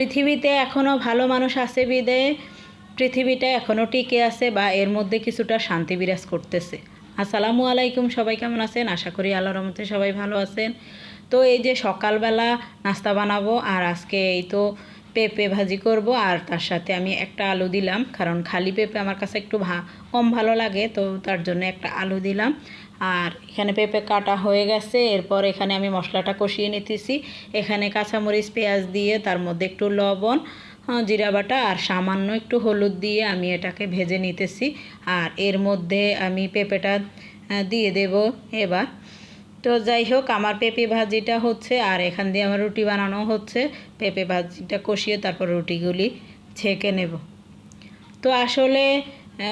পৃথিবীতে এখনও ভালো মানুষ আছে বিদে। পৃথিবীটা এখনও টিকে আছে বা এর মধ্যে কিছুটা শান্তি বিরাজ করতেছে। আসসালামু আলাইকুম, সবাই কেমন আছেন? আশা করি আল্লাহর রহমতে সবাই ভালো আছেন। তো এই যে সকালবেলা নাস্তা বানাবো আর আজকে এই তো পেঁপে ভাজি করব আর তার সাথে আমি একটা আলু দিলাম, কারণ খালি পেঁপে আমার কাছে একটু ভা কম ভালো লাগে, তো তার জন্য একটা আলু দিলাম। আর এখানে পেঁপে কাটা হয়ে গেছে, এরপর এখানে আমি মশলাটা কষিয়ে নিতেছি। এখানে কাঁচামরিচ, পেঁয়াজ দিয়ে, তার মধ্যে একটু লবণ জিরা বাটা আর সামান্য একটু হলুদ দিয়ে আমি এটাকে ভেজে নিতেছি। আর এর মধ্যে আমি পেঁপেটা দিয়ে দেব এবার। তো যাই হোক, আমার পেঁপে ভাজিটা হচ্ছে, আর এখান দিয়ে আমার রুটি বানানো হচ্ছে। পেঁপে ভাজিটা কষিয়ে তারপর রুটিগুলি ছেঁকে নেব। তো আসলে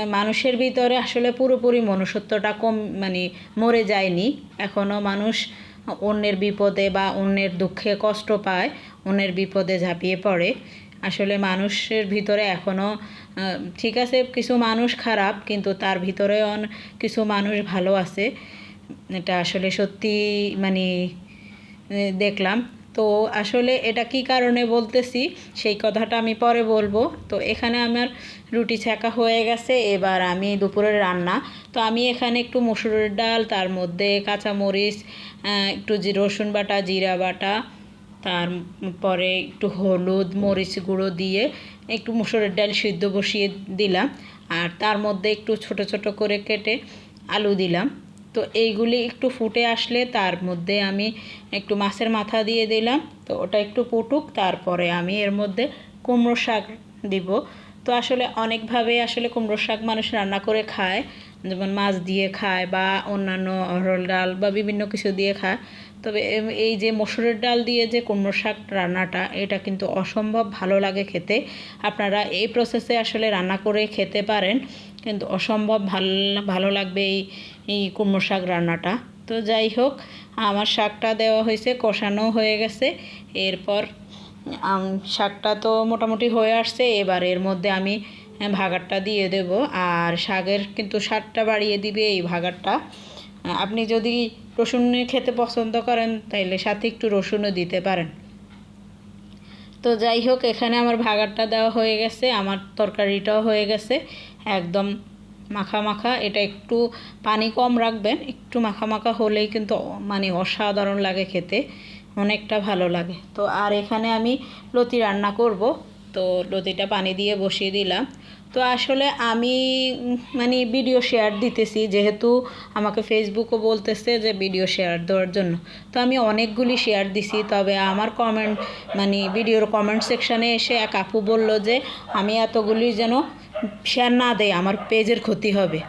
মানুষের ভিতরে আসলে পুরোপুরি মনুষ্যত্বটা কম মানে মরে যায়নি। এখনও মানুষ অন্যের বিপদে বা অন্যের দুঃখে কষ্ট পায়, অন্যের বিপদে ঝাঁপিয়ে পড়ে। আসলে মানুষের ভিতরে এখনও ঠিক আছে, কিছু মানুষ খারাপ, কিন্তু তার ভিতরে অন- কিছু মানুষ ভালো আছে। এটা আসলে সত্যি মানে দেখলাম। তো আসলে এটা কি কারণে বলতেছি, সেই কথাটা আমি পরে বলব। তো এখানে আমার রুটি ছাকা হয়ে গেছে, এবার আমি দুপুরের রান্না। তো আমি এখানে একটু মসুরের ডাল, তার মধ্যে কাঁচামরিচ একটু রসুন বাটা, জিরা বাটা তারপরে একটু হলুদ, মরিচ গুঁড়ো দিয়ে একটু মুসুরের ডাল সিদ্ধ বসিয়ে দিলাম। আর তার মধ্যে একটু ছোট ছোট করে কেটে আলু দিলাম। তো এইগুলি একটু ফুটে আসলে তার মধ্যে আমি একটু মাছের মাথা দিয়ে দিলাম। তো ওটা একটু পুটুক তারপরে আমি এর মধ্যে কুমড়ো শাক দিব। তো আসলে অনেকভাবে আসলে কুমড়ো শাক মানুষ রান্না করে খায়। যেমন মাছ দিয়ে খায় বা অন্যান্য অরহর ডাল বা বিভিন্ন কিছু দিয়ে খায়। তবে এই যে মসুরের ডাল দিয়ে যে কুমড়ো শাক রান্নাটা, এটা কিন্তু অসম্ভব ভালো লাগে খেতে। আপনারা এই প্রসেসে আসলে রান্না করে খেতে পারেন, কিন্তু অসম্ভব ভালো ভালো লাগবে এই এই কুমড়ো শাক রান্নাটা। তো যাই হোক, আমার শাকটা দেওয়া হয়েছে, কষানো হয়ে গেছে। এরপর শাকটা তো মোটামুটি হয়ে আসছে। এবার এর মধ্যে আমি ভাগারটা দিয়ে দেব। আর শাকের কিন্তু স্বাদটা বাড়িয়ে দিবে এই ভাগারটা আপনি যদি রসুন খেতে পছন্দ করেন, তাইলে সাথে একটু রসুনও দিতে পারেন। তো যাই হোক, এখানে আমার ভাগারটা দেওয়া হয়ে গেছে। আমার তরকারিটাও হয়ে গেছে। একদম মাখা মাখা। এটা একটু পানি কম রাখবেন। একটু মাখা মাখা হলেই কিন্তু মানে অসাধারণ লাগে খেতে। অনেকটা ভালো লাগে। তো আর এখানে আমি লতি রান্না করব। তো লতিটা পানি দিয়ে বসিয়ে দিলাম। তো আসলে আমি মানে ভিডিও শেয়ার দিতেছি, যেহেতু আমাকে ফেসবুকও বলতেছে যে ভিডিও শেয়ার দেওয়ার জন্য। তো আমি অনেকগুলি শেয়ার দিছি, তবে আমার কমেন্ট মানে ভিডিওর কমেন্ট সেকশানে এসে এক আপু বলল যে, আমি এতগুলি যেন শেয়ার না দেয় আমার পেজের ক্ষতি হবে।